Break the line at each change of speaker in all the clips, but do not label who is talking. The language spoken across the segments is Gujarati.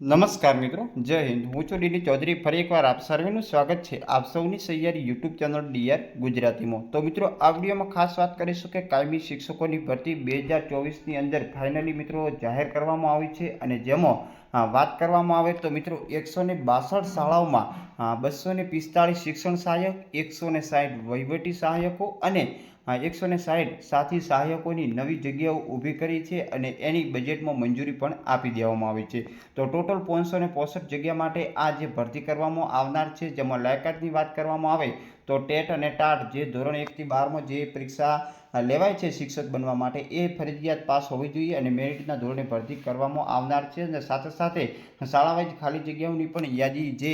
નમસ્કાર મિત્રો, જય હિન્દ. હું છું ડીડી ચૌધરી. ફરી એકવાર આપ સર્વેનું સ્વાગત છે. આપ સૌની સૈયારી યુટ્યુબ ચેનલ ડીઆર ગુજરાતીમાં. તો મિત્રો, આ વિડીયોમાં ખાસ વાત કરીશું કે કાયમી શિક્ષકોની ભરતી બે હજાર ચોવીસની અંદર ફાઇનલી મિત્રો જાહેર કરવામાં આવી છે અને જેમાં વાત કરવામાં આવે તો મિત્રો એકસો ને બાસઠ શાળાઓમાં બસો ને પિસ્તાળીસ શિક્ષણ સહાયક, એકસો ને સાહીઠ વહીવટી સહાયકો અને એકસો ને સાહીઠ સાથી સહાયકોની નવી જગ્યાઓ ઊભી કરી છે અને એની બજેટમાં મંજૂરી પણ આપી દેવામાં આવી છે. તો ટોટલ પાંચસો ને જગ્યા માટે આ જે ભરતી કરવામાં આવનાર છે, જેમાં લાયકાતની વાત કરવામાં આવે તો ટેટ અને ટાટ જે ધોરણ એકથી બારમાં જે પરીક્ષા લેવાય છે શિક્ષક બનવા માટે, એ ફરજિયાત પાસ હોવી જોઈએ અને મેરિટના ધોરણે ભરતી કરવામાં આવનાર છે અને સાથે સાથે શાળાવાઇઝ ખાલી જગ્યાઓની પણ યાદી જે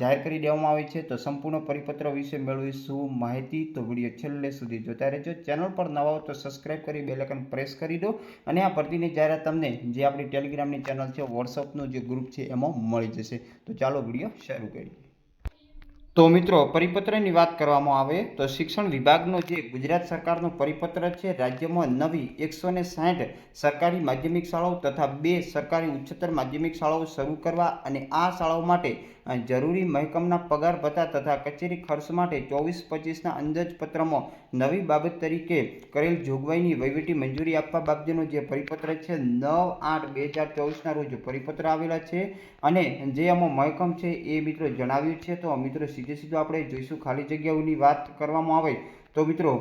જાહેર કરી દેવામાં આવી છે તો સંપૂર્ણ પરિપત્ર વિશે મેળવીશું માહિતી. તો વીડિયો છેલ્લે સુધી જોતા રહેજો. ચેનલ પર નવા હો તો સબસ્ક્રાઇબ કરી બેલેકન પ્રેસ કરી દો અને આ ભરતીની જાહેરાત તમને જે આપણી ટેલિગ્રામની ચેનલ છે, વોટ્સઅપનું જે ગ્રુપ છે એમાં મળી જશે. તો ચાલો વીડિયો શરૂ કરીએ. તો મિત્રો, પરિપત્રની વાત કરવામાં આવે તો શિક્ષણ વિભાગનો જે ગુજરાત સરકારનો પરિપત્ર છે, રાજ્યમાં નવી એકસો ને સાઠ સરકારી માધ્યમિક શાળાઓ તથા બે સરકારી ઉચ્ચતર માધ્યમિક શાળાઓ શરૂ કરવા અને આ શાળાઓ માટે જરૂરી મહેકમના પગાર ભથ્થા તથા કચેરી ખર્ચ માટે ચોવીસ પચીસના અંદાજપત્રમાં નવી બાબત તરીકે કરેલ જોગવાઈની વહીવટી મંજૂરી આપવા બાબતનો જે પરિપત્ર છે, નવ આઠ બે હજાર ચોવીસના રોજ પરિપત્ર આવેલા છે અને જે આમાં મહેકમ છે એ મિત્રો જણાવ્યું છે. તો મિત્રો સીધે સીધું આપણે જોઈશું. ખાલી જગ્યાઓની વાત કરવામાં આવે તો મિત્રો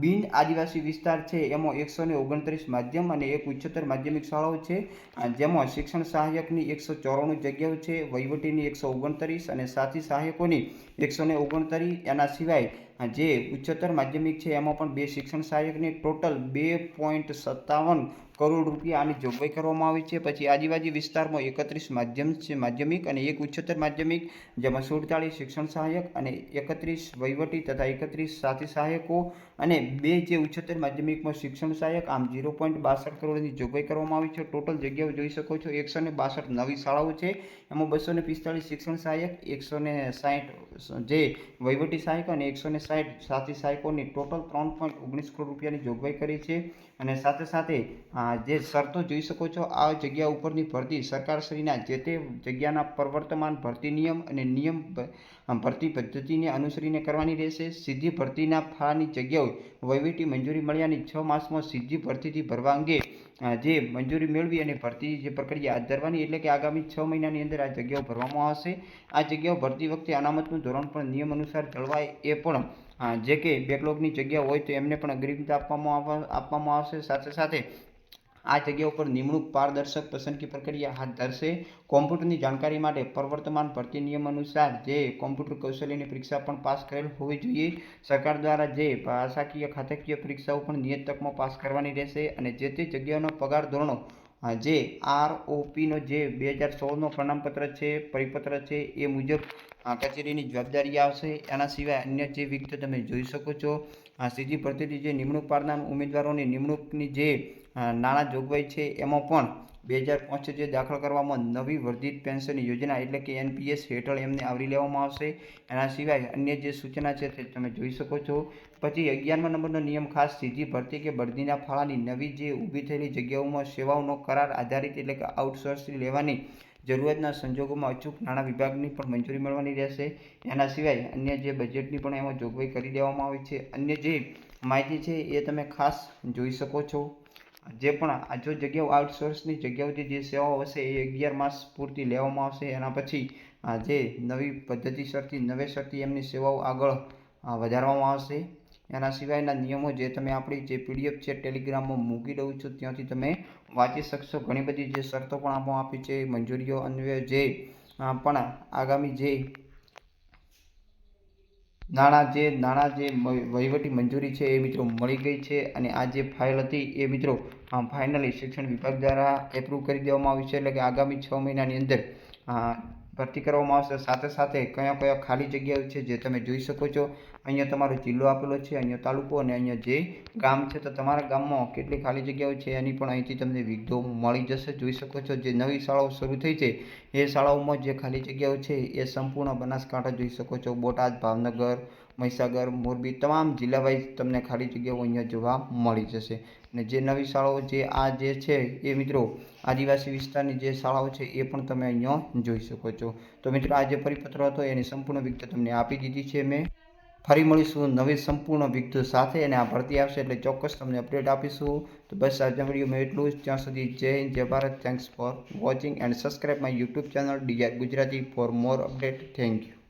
બિન આદિવાસી વિસ્તાર છે, એમાં એકસો ને ઓગણત્રીસ માધ્યમ અને એક ઉચ્ચતર માધ્યમિક શાળાઓ છે. જેમાં શિક્ષણ સહાયકની એકસો ચોરાણું જગ્યાઓ છે, વહીવટીની એકસો ઓગણત્રીસ અને સાથી સહાયકોની એકસો ને ઓગણત્રીસ. એના સિવાય જે ઉચ્ચતર માધ્યમિક છે, એમાં પણ બે શિક્ષણ સહાયકને ટોટલ બે પોઈન્ટ સત્તાવન કરોડ રૂપિયા આની જોગવાઈ કરવામાં આવી છે. પછી આજુબાજુ વિસ્તારમાં એકત્રીસ માધ્યમ છે, માધ્યમિક અને એક ઉચ્ચતર માધ્યમિક, જેમાં સુડતાળીસ શિક્ષણ સહાયક અને એકત્રીસ વહીવટી તથા એકત્રીસ સાથી સહાયકો અને બે જે ઉચ્ચતર માધ્યમિકમાં શિક્ષણ સહાયક, આમ ઝીરો પોઈન્ટ બાસઠ કરોડની જોગવાઈ કરવામાં આવી છે. ટોટલ જગ્યાઓ જોઈ શકો છો, એકસો ને બાસઠ નવી શાળાઓ છે. એમાં બસો ને પિસ્તાળીસ શિક્ષણ સહાયક, એકસો ને સાહીઠ જે વહીવટી સહાયક અને એકસો ને સાઠ સાથી સહાયકોની ટોટલ ત્રણ પોઈન્ટ ઓગણીસ કરોડ રૂપિયાની જોગવાઈ કરી છે અને સાથે સાથે જે શરતો જોઈ શકો છો, આ જગ્યા ઉપરની ભરતી સરકારશ્રીના જે તે જગ્યાના પ્રવર્તમાન ભરતી નિયમ અને નિયમ ભરતી પદ્ધતિને અનુસરીને કરવાની રહેશે. સીધી ભરતીના ફાળાની જગ્યાઓ વહીવટી મંજૂરી મળ્યાની છ માસમાં સીધી ભરતીથી ભરવા અંગે જે મંજૂરી મેળવી અને ભરતી જે પ્રક્રિયા હાથ ધરવાની એટલે કે આગામી છ મહિનાની અંદર આ જગ્યાઓ ભરવામાં આવશે. આ જગ્યાઓ ભરતી વખતે અનામતનું ધોરણ પણ નિયમ અનુસાર જળવાય એ પણ જે કે બેકલોગની જગ્યા હોય તો એમને પણ અગ્રિમતા આપવામાં આપવામાં આવશે. સાથે સાથે આ જગ્યા ઉપર નિમણૂક પારદર્શક પસંદગી પ્રક્રિયા હાથ ધરશે. કોમ્પ્યુટરની જાણકારી માટે પ્રવર્તમાન ભરતી નિયમ અનુસાર જે કોમ્પ્યુટર કૌશલ્યની પરીક્ષા પણ પાસ કરેલ હોવી જોઈએ. સરકાર દ્વારા જે ભાષાકીય ખાતાકીય પરીક્ષાઓ પણ નિયત તકમાં પાસ કરવાની રહેશે અને જે તે જગ્યાઓનો પગાર ધોરણો જે આરઓપીનો જે બે હજાર સોળનો પ્રમાણપત્ર છે, પરિપત્ર છે, એ મુજબ કચેરીની જવાબદારી આવશે. એના સિવાય અન્ય જે વિગતો તમે જોઈ શકો છો સીધી ભરતીથી જે નિમણૂક પાડનાર ઉમેદવારોની નિમણૂકની જે નાણાં જોગવાઈ છે, એમાં પણ બે હજાર પાંચ જે દાખલ કરવામાં નવી વર્ધિત પેન્શન યોજના એટલે કે એનપીએસ હેઠળ એમને આવરી લેવામાં આવશે. એના સિવાય અન્ય જે સૂચના છે તે તમે જોઈ શકો છો. પછી અગિયારમા નંબરનો નિયમ ખાસ સીધી ભરતી કે બઢતીના ફાળાની નવી જે ઊભી થયેલી જગ્યાઓમાં સેવાઓનો કરાર આધારિત એટલે કે આઉટસોર્સ લેવાની જરૂરિયાતના સંજોગોમાં અચૂક નાણાં વિભાગની પણ મંજૂરી મળવાની રહેશે. એના સિવાય અન્ય જે બજેટની પણ એમાં જોગવાઈ કરી દેવામાં આવી છે. અન્ય જે માહિતી છે એ તમે ખાસ જોઈ શકો છો. જે પણ આ જો જગ્યાઓ આઉટસોર્સની જગ્યાઓથી જે સેવાઓ હશે, એ અગિયાર માસ પૂરતી લેવામાં આવશે. એના પછી આ જે નવી પદ્ધતિસરથી, નવેસરથી એમની સેવાઓ આગળ વધારવામાં આવશે. એના સિવાયના નિયમો જે તમે આપણી જે પીડીએફ છે, ટેલિગ્રામમાં મૂકી દઉં છું, ત્યાંથી તમે વાંચી શકશો. ઘણી બધી જે શરતો પણ આપવામાં આપી છે, મંજૂરીઓ અન્વયે જે પણ આગામી જે નાણાં જે નાણાં જે વહીવટી મંજૂરી છે એ મિત્રો મળી ગઈ છે અને આ જે ફાઇલ હતી એ મિત્રો ફાઇનલી શિક્ષણ વિભાગ દ્વારા એપ્રુવ કરી દેવામાં આવી છે એટલે કે આગામી છ મહિનાની અંદર ભરતી કરવામાં આવશે. સાથે સાથે કયા કયા ખાલી જગ્યાઓ છે જે તમે જોઈ શકો છો? અહીંયા તમારો જિલ્લો આપેલો છે, અહીંયા તાલુકો અને અહીંયા જે ગામ છે, તો તમારા ગામમાં કેટલી ખાલી જગ્યાઓ છે એની પણ અહીંથી તમને વિગતો મળી જશે. જોઈ શકો છો જે નવી શાળાઓ શરૂ થઈ છે, એ શાળાઓમાં જે ખાલી જગ્યાઓ છે, એ સંપૂર્ણ બનાસકાંઠા જોઈ શકો છો. બોટાદ, ભાવનગર, મહીસાગર, મોરબી, તમામ જિલ્લા વાઇઝ તમને ખાલી જગ્યાઓ અહીંયા જોવા મળી જશે. અને જે નવી શાળાઓ જે આ જે છે એ મિત્રો આદિવાસી વિસ્તારની જે શાળાઓ છે એ પણ તમે અહીંયા જોઈ શકો છો. તો મિત્રો, આ જે પરિપત્ર હતો એની સંપૂર્ણ વિગત તમને આપી દીધી છે મેં. ફરી મળીશું નવી સંપૂર્ણ વિગતો સાથે અને આ ભરતી આવશે એટલે ચોક્કસ તમને અપડેટ આપીશું. તો બસ આજના વિડીયોમાં એટલું જ. ત્યાં સુધી જય હિન્દ, જય Bharat. Thanks for watching and subscribe my YouTube channel DR Gujarati for more update thank you